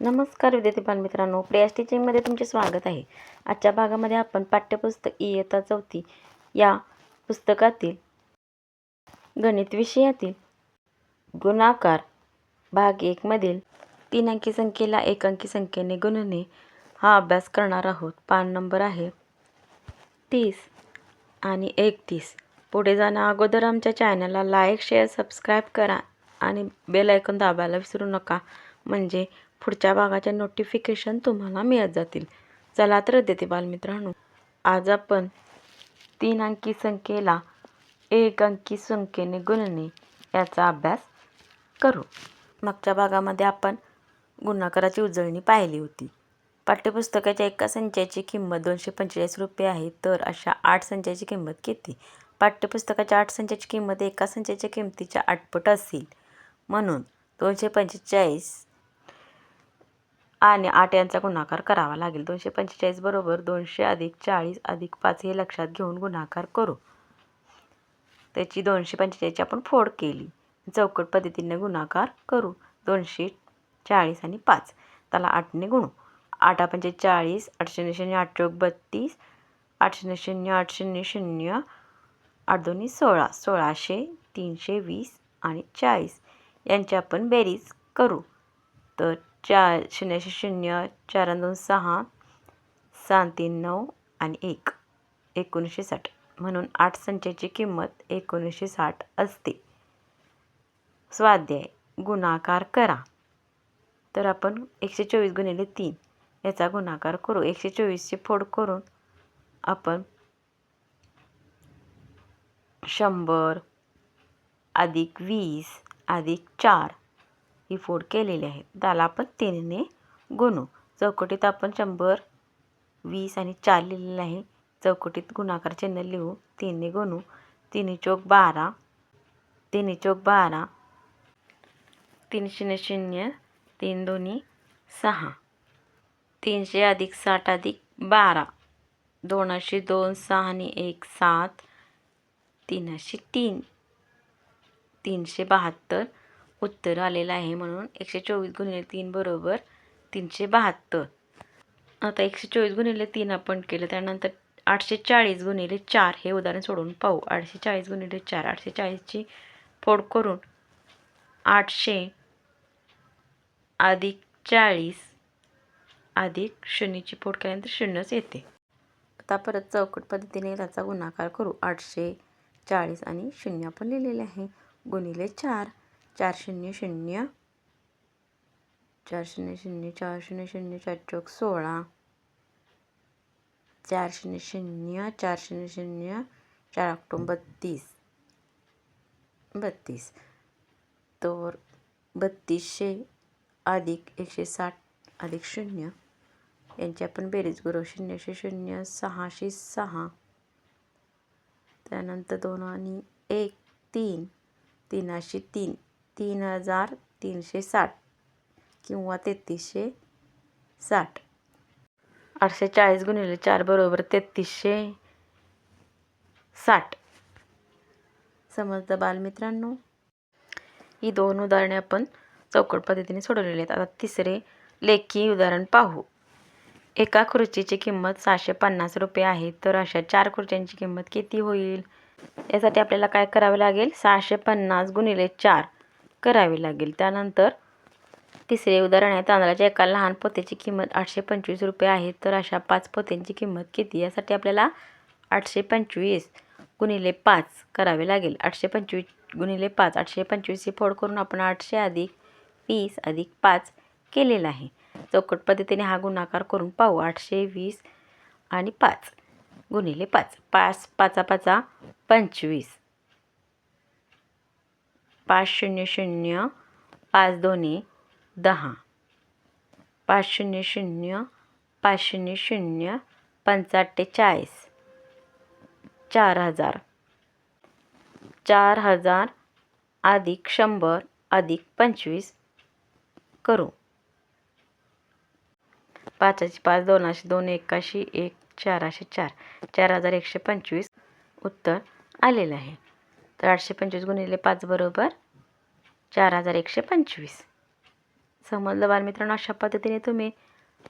नमस्कार विद्यार्थी बालमित्रांनो प्रियास टीचिंगमध्ये तुमचे स्वागत आहे. आजच्या भागामध्ये आपण पाठ्यपुस्तक इयत्ता चौथी या पुस्तकातील गणित विषयातील गुणाकार भाग एकमधील तीन अंकी संख्येला एक अंकी संख्येने गुणणे हा अभ्यास करणार आहोत. पान नंबर आहे तीस आणि एकतीस. पुढे जाण्या अगोदर आमच्या चॅनलला लाईक शेअर सबस्क्राईब करा आणि बेल ऐकून दाबायला विसरू नका. म्हणजे पुढच्या भागाच्या नोटिफिकेशन तुम्हाला मिळत जातील. चला तर देते बालमित्रांनो. आज आपण तीन अंकी संख्येला एक अंकी संख्येने गुणणे याचा अभ्यास करू. मागच्या भागामध्ये आपण गुणाकाराची उजळणी पाहिली होती. पाठ्यपुस्तकाच्या एका संचाची किंमत दोनशे पंचेचाळीस रुपये आहे तर अशा आठ संचाची किंमत किती? पाठ्यपुस्तकाच्या आठ संचाची किंमत एका संचाच्या किंमतीच्या आठपट असेल. म्हणून दोनशे पंचेचाळीस आणि आठ यांचा गुणाकार करावा लागेल. दोनशे पंचेचाळीस बरोबर दोनशे अधिक चाळीस अधिक पाच हे लक्षात घेऊन गुणाकार करू. त्याची दोनशे पंचेचाळीसची आपण फोड केली. चौकट पद्धतीने गुणाकार करू. दोनशे चाळीस आणि पाच. त्याला आठने गुणू. आठ पंचे चाळीस आठ शून्य शून्य आठ चौक बत्तीस आठ शून्य शून्य आठ शून्य शून्य आठ दोन्ही सोळा. सोळाशे तीनशे वीस आणि चाळीस. यांची आपण बेरीज करू. तर चार शून्यशे शून्य चार दोन सहा सहा तीन नऊ आणि एक. एकोणीसशे साठ. म्हणून आठ संचाची किंमत एकोणीसशे साठ असते. स्वाध्याय. गुणाकार करा. तर आपण एकशे चोवीस गुणिले तीन. याचा गुणाकार करू. एकशे चोवीसची फोड करून आपण शंभर अधिक वीस अधिक चार. ही फोड केलेली आहे. त्याला आपण तीनने गुणू. चौकटीत आपण शंभर वीस आणि चार लिहिलेलं आहे चौकटीत गुणाकार चिन्ह लिहू. तीनने गुणू. तिन्ही चौक बारा. तिन्ही चौक बारा. तीन शून्य शून्य. तीन दोन्ही सहा. तीनशे अधिक साठ अधिक बारा. दोनशे दोन सहा आणि एक सात. तीनशे तीन. तीनशे बहात्तर. उत्तर आलेलं आहे म्हणून एकशे चोवीस गुणिले तीन बरोबर तीनशे बहात्तर. आता एकशे चोवीस गुणिले तीन आपण केलं त्यानंतर आठशे चाळीस गुणिले चार हे उदाहरण सोडून पाहू. आठशे चाळीस गुणिले चार आठशे चाळीसची फोड करून आठशे अधिक चाळीस अधिक शून्यची फोड केल्यानंतर शून्यच येते. आता परत चौकट पद्धतीने त्याचा गुणाकार करू. आठशे चाळीस आणि शून्य आपण लिहिलेले आहे. गुणिले चार चार शून्य. शून्य चार शून्य शून्य चार शून्य शून्य चार चौक सोळा. चार शून्य शून्य चार शून्य शून्य चार ऑक्टोबर बत्तीस. बत्तीस. तर बत्तीसशे अधिक एकशे साठ अधिक शून्य. यांची आपण बेरीज करू. शून्यशे शून्य सहाशे सहा. त्यानंतर दोन आणि एक तीन. तीनाशे तीन. तीन हजार तीनशे साठ किंवा तेहतीसशे साठ. आठशे चाळीस गुणिले चार बरोबर तेहतीसशे साठ. समजतं बालमित्रांनो? ही दोन उदाहरणे आपण चौकट पद्धतीने सोडवलेली आहेत. आता तिसरे लेखी उदाहरण पाहू. एका खुर्चीची किंमत सहाशे पन्नास रुपये आहे तर अशा चार खुर्च्यांची किंमत किती होईल? यासाठी आपल्याला काय करावं लागेल? सहाशे पन्नास गुणिले चार. करावे लागेल. त्यानंतर तिसरे उदाहरण आहे तांदळाच्या एका लहान पोत्याची किंमत आठशे पंचवीस रुपये आहे. तर अशा पाच पोत्यांची किंमत किती? यासाठी आपल्याला आठशे पंचवीस गुणिले पाच करावे लागेल. आठशे पंचवीस गुणिले पाच आठशे पंचवीसची फोड करून आपण आठशे अधिक वीस अधिक पाच केलेला आहे. चौकट पद्धतीने हा गुणाकार करून पाहू. आठशे वीस आणि पाच गुणिले पाच. पाच पाचा पाचा पंचवीस. पाच शून्य शून्य पाच दोन्ही दहा. पाच शून्य शून्य पाच शून्य शून्य पंचाठ्ठेचाळीस चार हजार. चार हजार अधिक शंभर अधिक पंचवीस करू. पाचशे पाच दोनशे दोन एकाशी एक चाराशे चार. चार हजार एकशे पंचवीस उत्तर आलेलं आहे. तर आठशे पंचवीस गुणिले पाच बरोबर चार हजार एकशे पंचवीस. समजलं बालमित्रांनो? अशा पद्धतीने तुम्ही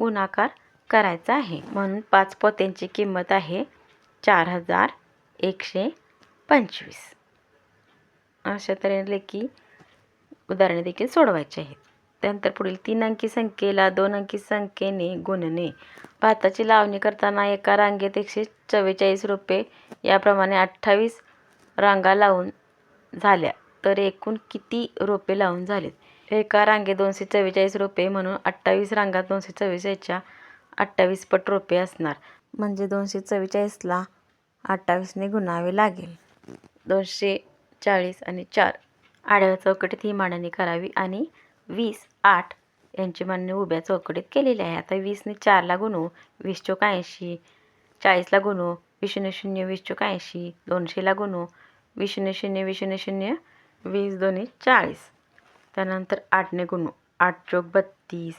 गुणाकार करायचा आहे. म्हणून पाच पोत्यांची किंमत आहे चार हजार एकशे पंचवीस. अशा तऱ्हेने की उदाहरणे देखील सोडवायची आहेत. त्यानंतर पुढील तीन अंकी संख्येला दोन अंकी संख्येने गुणणे. भाताची लावणी करताना एका रांगेत एकशे चव्वेचाळीस रुपये याप्रमाणे अठ्ठावीस रांगा लावून झाल्या. तर एकूण किती रोपे लावून झालेत? एका रांगेत दोनशे चव्वेचाळीस रोपे म्हणून अठ्ठावीस रांगात दोनशे चव्वेचाळीसच्या अठ्ठावीस पट रोपे असणार. म्हणजे दोनशे चव्वेचाळीसला अठ्ठावीसने गुणावे लागेल. दोनशे चाळीस आणि चार. आडव्या चौकटीत ही मांडणी करावी आणि वीस आठ यांची मांडणी उभ्या चौकटीत केलेली आहे. आता वीसने चारला गुणू वीस चौक ऐंशी चाळीसला गुणू वीस शून्य शून्य वीस चोक ऐंशी दोनशेला गुणू हो. वीस शून्य शून्य वीस शून्य शून्य वीस दोन्ही चाळीस. त्यानंतर आठने गुणू हो. आठ चौक बत्तीस.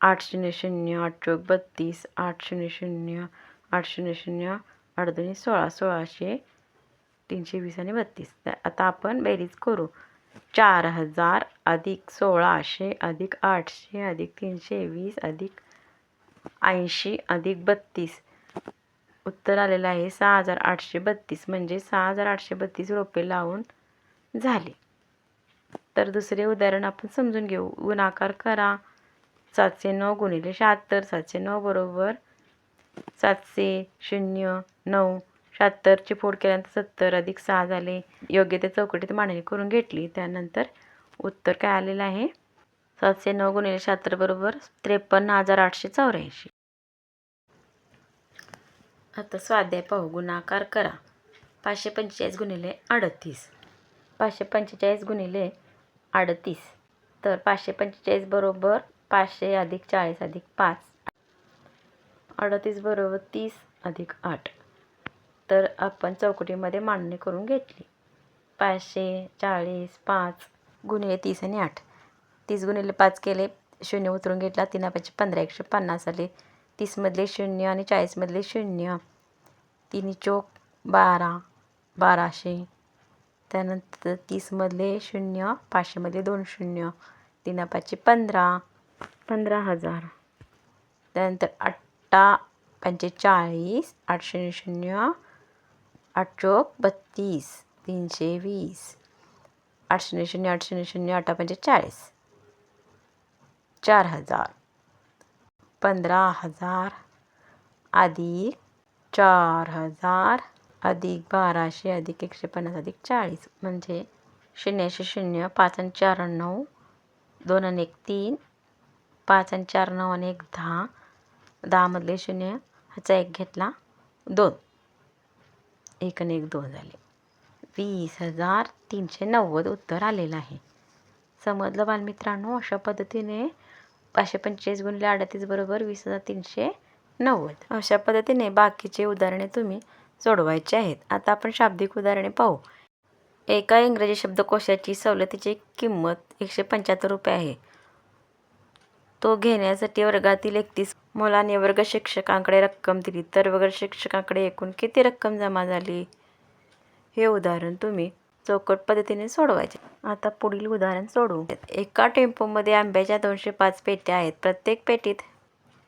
आठ शून्य शून्य आठ चोक बत्तीस. आठ शून्य शून्य आठ शून्य शून्य आठ दोन्ही सोळा सोळाशे तीनशे वीस आणि बत्तीस. तर आता आपण बेरीज करू. चार हजार अधिक सोळाशे अधिक आठशे अधिक तीनशे वीस अधिक ऐंशी अधिक बत्तीस. उत्तर आलेलं आहे सहा हजार आठशे बत्तीस म्हणजे सहा हजार आठशे बत्तीस रोपे लावून झाले. तर दुसरे उदाहरण आपण समजून घेऊ. गुणाकार करा. सातशे नऊ गुणिले शहात्तर सातशे नऊ बरोबर सातशे शून्य नऊ शहात्तरची फोड केल्यानंतर सत्तर अधिक सहा झाले. योग्य त्या चौकटीत मांडणी करून घेतली. त्यानंतर उत्तर काय आलेलं आहे? सातशे नऊ गुणिले शहात्तर बरोबर त्रेपन्न हजार आठशे चौऱ्याऐंशी. आता स्वाध्याय पाहू गुणाकार करा. पाचशे पंचेचाळीस गुणिले अडतीस. पाचशे पंचेचाळीस गुणिले अडतीस. तर पाचशे पंचेचाळीस बरोबर पाचशे अधिक चाळीस अधिक पाच. अडतीस बरोबर तीस अधिक आठ. तर आपण चौकटीमध्ये मांडणी करून घेतली. पाचशे चाळीस पाच गुणिले तीस आणि आठ. तीस गुणिले पाच केले शून्य उतरून घेतला. तीन पाचशे पंधरा एकशे पन्नास आले. तीसमधले शून्य आणि चाळीसमधले शून्य. तिन्ही चोक बारा बाराशे. त्यानंतर तीसमधले शून्य पाचशेमधले दोन शून्य. तीन पाचशे पंधरा पंधरा हजार. त्यानंतर अठ्ठा पंचेचाळीस आठ शून्य शून्य आठ चोक बत्तीस तीनशे वीस. आठ शून्य शून्य आठ शून्य शून्य आठ पंचेचाळीस. चार हजार. पंधरा हजार अधिक चार हजार अधिक बाराशे अधिक एकशे पन्नास अधिक चाळीस म्हणजे शून्याशे शून्य पाच आणि चार आणि नऊ दोन आणि एक तीन पाच आणि चार नऊ आणि एक दहा दहामधले शून्य ह्याचा एक घेतला दोन. एक आणि एक दोन झाले. वीस हजार तीनशे नव्वद उत्तर आलेलं आहे. समजलं बालमित्रांनो? अशा पद्धतीने पाचशे पंचेचाळीस गुणिले अडतीस बरोबर वीस हजार तीनशे नव्वद. अशा पद्धतीने बाकीचे उदाहरणे तुम्ही सोडवायचे आहेत. आता आपण शाब्दिक उदाहरणे पाहू. एका इंग्रजी शब्दकोशाची सवलतीची किंमत एकशे पंच्याहत्तर रुपये आहे. तो घेण्यासाठी वर्गातील एकतीस मुलांनी वर्ग शिक्षकांकडे रक्कम दिली. तर वर्ग शिक्षकांकडे एकूण किती रक्कम जमा झाली? हे उदाहरण तुम्ही चौकट पद्धतीने सोडवायचे. आता पुढील उदाहरण सोडवू. एका टेम्पोमध्ये आंब्याच्या दोनशे पाच पेट्या आहेत. प्रत्येक पेटीत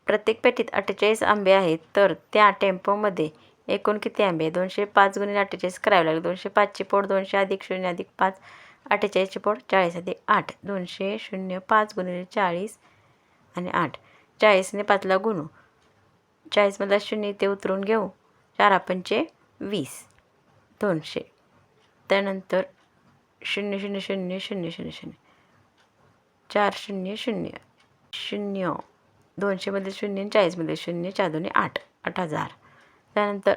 प्रत्येक पेटीत अठ्ठेचाळीस आंबे आहेत. तर त्या टेम्पोमध्ये एकूण किती आंबे? दोनशे पाच गुणिले अठ्ठेचाळीस करावे लागेल. दोनशे पाचची पोट दोनशे अधिक शून्य अधिक पाच अठ्ठेचाळीसची पोट चाळीस अधिक आठ. दोनशे शून्य पाच गुणिले चाळीस आणि आठ. चाळीसने पाचला गुणू. चाळीसमधला शून्य ते उतरून घेऊ. चार पंचे वीस. दोनशे. त्यानंतर शून्य शून्य शून्य शून्य शून्य शून्य. चार शून्य शून्य. शून्य. दोनशेमध्ये शून्य चाळीसमध्ये शून्य चार दोन्ही आठ. आठ हजार. त्यानंतर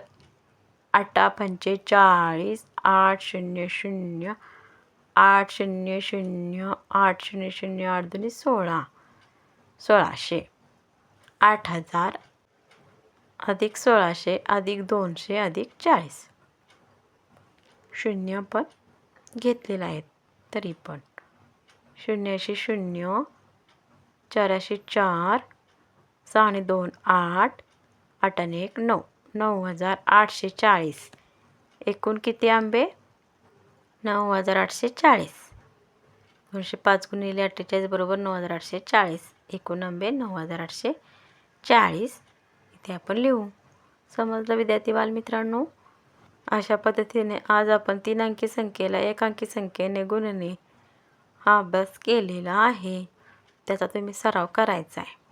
आठा पंचेचाळीस आठ शून्य शून्य. आठ शून्य शून्य. आठ शून्य शून्य आठ दोन्ही सोळा. सोळाशे. आठ हजार. अधिक सोळाशे अधिक दोनशे अधिक चाळीस. शून्य पण घेतलेलं आहे तरी पण. शून्याशे शून्य चाराशे चार सहा आणि दोन आठ आठ आणि एक नऊ. नऊ हजार आठशे चाळीस. एकूण किती आंबे? नऊ हजार आठशे चाळीस. दोनशे पाच गुणिले अठ्ठेचाळीस बरोबर नऊ हजार आठशे चाळीस. एकूण आंबे नऊ हजार आठशे चाळीस. इथे आपण लिहू. समजलं विद्यार्थी बालमित्रांनो? अशा पद्धतीने आज आपण तीन अंकी संख्येला एक अंकी संख्येने गुणणे हा अभ्यास केलेला आहे. त्याचा तुम्ही सराव करायचा आहे.